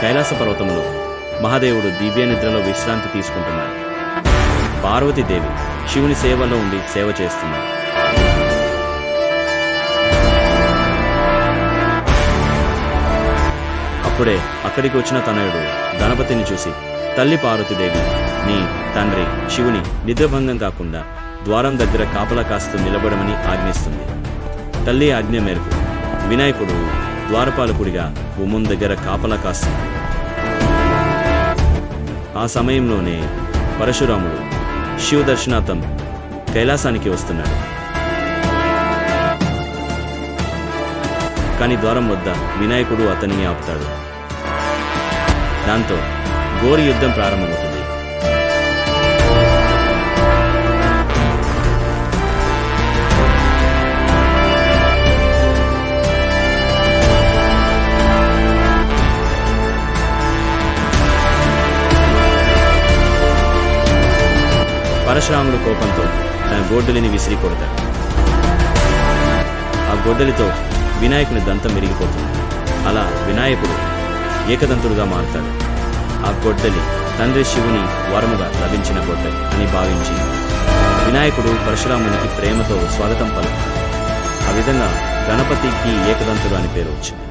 కైలాస పర్వతంలో మహాదేవుడు దివ్య నిద్రలో విశ్రాంతి తీసుకుంటున్నాడు. పార్వతీదేవి శివుని సేవలో ఉండి సేవ చేస్తున్నాడు అప్పుడే అక్కడికి వచ్చిన తనయుడు గణపతిని చూసి తల్లి పార్వతీదేవి నీ తండ్రి శివుని నిద్రభంగం కాకుండా ద్వారం దగ్గర కాపలా కాస్తూ నిలబడమని ఆజ్ఞిస్తుంది. తల్లి ఆజ్ఞ మేరకు వినాయకుడు ద్వారపాలకుడిగా గుమ్మం దగ్గర కాపలా కాస్తుంది ఆ సమయంలోనే పరశురాముడు శివ దర్శనార్థం కైలాసానికి వస్తున్నాడు. కానీ ద్వారం వద్ద వినాయకుడు అతనిని ఆపుతాడు. దాంతో ఘోర యుద్ధం ప్రారంభమవుతుంది. పరశురాముడు కోపంతో తన గొడ్డలిని విసిరి కొడతాడు. ఆ గొడ్డలితో వినాయకుని దంతం విరిగిపోతుంది. అలా వినాయకుడు ఏకదంతుడుగా మారుతాడు. ఆ గొడ్డలి తండ్రి శివుని వరముగా లభించిన గొడ్డలి అని భావించి వినాయకుడు పరశురామునికి ప్రేమతో స్వాగతం పలుకుతాడు. ఆ విధంగా గణపతికి ఏకదంతుడు అని పేరు వచ్చింది.